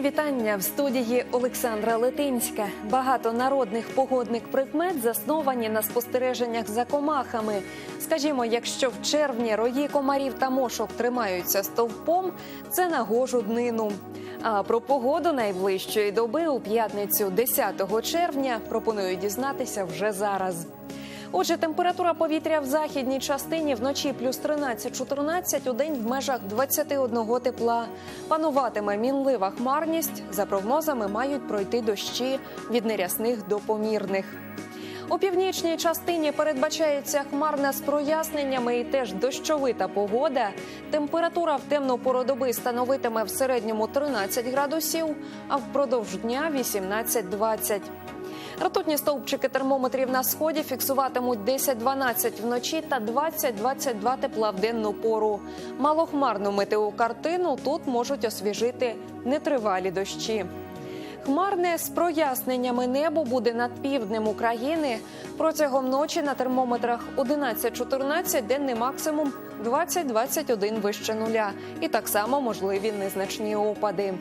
вітання в студії Олександра Летинська. Багато народних погодних прикмет засновані на спостереженнях за комахами. Скажімо, якщо в червні рої комарів та мошок тримаються стовпом, це нагожу днину. А про погоду найближчої доби у п'ятницю, 10 червня, пропоную дізнатися вже зараз. Отже, температура повітря в західній частині вночі плюс 13-14, у день в межах 21 тепла. Пануватиме мінлива хмарність. За прогнозами мають пройти дощі від нерясних до помірних. У північній частині передбачається хмарна з проясненнями і теж дощовита погода. Температура в темну пору доби становитиме в середньому 13 градусів, а впродовж дня 18-20. Ртутні стовпчики термометрів на сході фіксуватимуть 10-12 вночі та 20-22 тепла в денну пору. Малохмарну метеокартину тут можуть освіжити нетривалі дощі. Хмарне з проясненнями небо буде над півднем України. Протягом ночі на термометрах 11-14, денний максимум 20-21 вище нуля. І так само можливі незначні опади.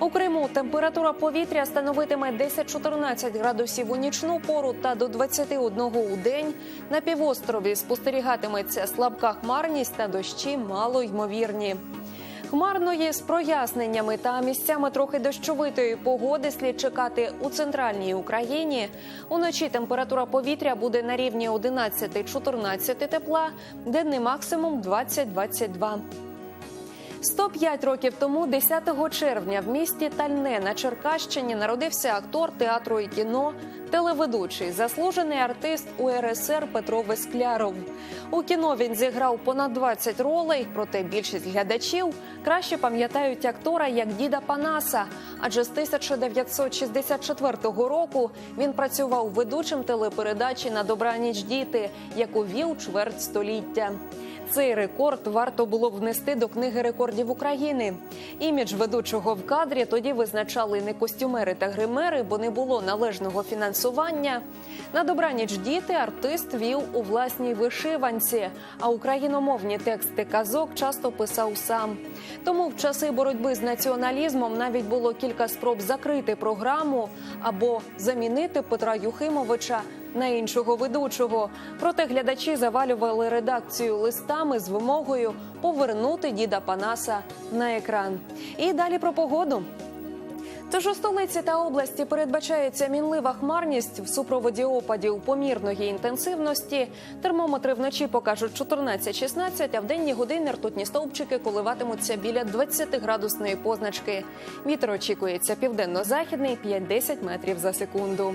У Криму температура повітря становитиме 10-14 градусів у нічну пору та до 21 у день. На півострові спостерігатиметься слабка хмарність та дощі малоймовірні. Хмарної з проясненнями та місцями трохи дощовитої погоди слід чекати у центральній Україні. Уночі температура повітря буде на рівні 11-14 тепла, денний максимум 20-22. 105 років тому, 10 червня, в місті Тальне на Черкащині народився актор театру і кіно, телеведучий, заслужений артист УРСР Петро Вескляров. У кіно він зіграв понад 20 ролей, проте більшість глядачів краще пам'ятають актора як діда Панаса. Адже з 1964 року він працював ведучим телепередачі на добраніч діти, яку вів чверть століття. Цей рекорд варто було внести до книги рекордів України. Імідж ведучого в кадрі тоді визначали не костюмери та гримери, бо не було належного фінансування. На добраніч діти артист вів у власній вишиванці, а україномовні тексти казок часто писав сам. Тому в часи боротьби з націоналізмом навіть було кілька спроб закрити програму або замінити Петра Юхимовича на іншого ведучого. Проте глядачі завалювали редакцію листами з вимогою повернути діда Панаса на екран. І далі про погоду. Тож у столиці та області передбачається мінлива хмарність в супроводі опадів помірної інтенсивності. Термометри вночі покажуть 14-16, а в денні години ртутні стовпчики коливатимуться біля 20 градусної позначки. Вітер очікується південно-західний 5-10 метрів за секунду.